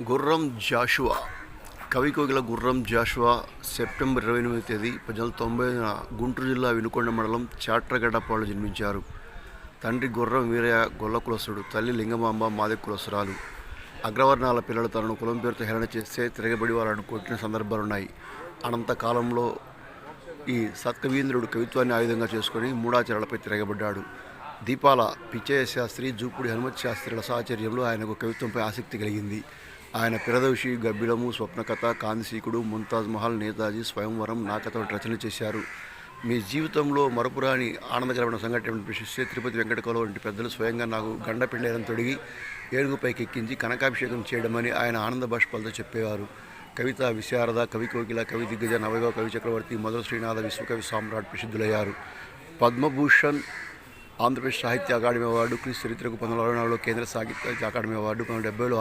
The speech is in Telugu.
గుర్రం జాషువా. కవి కోగిల గుర్రం జాషువా సెప్టెంబర్ ఇరవై ఎనిమిది తేదీ పద్దెనిమిది వందల తొంభై ఐదున గుంటూరు జిల్లా వినుకొండ మండలం చాట్రగడ్డపాడులో జన్మించారు. తండ్రి గుర్రం వీరయ్య గొల్ల కులసుడు తల్లి లింగమాంబ మాది కులసురాలు అగ్రవర్ణాల పిల్లలు తనను కులం పేరుతో హేళన చేస్తే తిరగబడి వాళ్ళను కొట్టిన సందర్భాలున్నాయి. ఉన్నాయి అనంతకాలంలో ఈ సత్కవీంద్రుడు కవిత్వాన్ని ఆయుధంగా చేసుకొని మూడాచరణలపై తిరగబడ్డాడు. దీపాల పిచ్చయ్య శాస్త్రి జూపుడి హనుమత్ శాస్త్రిల సాహచర్యంలో ఆయనకు కవిత్వంపై ఆసక్తి కలిగింది. ఆయన పిరదోషి గబ్బిలము స్వప్నకథ కాంతిశీకుడు ముంతాజ్ మహల్ నేతాజీ స్వయంవరం నాకథ వంటి రచనలు చేశారు. మీ జీవితంలో మరపురాని ఆనందకరమైన సంఘటన ప్రశ్నిస్తే తిరుపతి వెంకటకౌల వంటి పెద్దలు స్వయంగా నాకు గండపిండేరం తొడిగి ఏనుగుపైకి ఎక్కించి కనకాభిషేకం చేయడమని ఆయన ఆనంద బాష్పాలతో చెప్పేవారు. కవిత విశారద కవి కోకిల కవి దిగ్గజ నవయుగ కవి చక్రవర్తి మధుర శ్రీనాథ విశ్వకవి సామ్రాట్ ప్రసిద్ధులయ్యారు. పద్మభూషణ్ ఆంధ్రప్రదేశ్ సాహిత్య అకాడమీ అవార్డు క్రీస్ చరిత్రకు పంతొమ్మిది వందల కేంద్ర సాహిత్య అకాడమీ అవార్డు పంతొమ్మిది డెబ్బైలో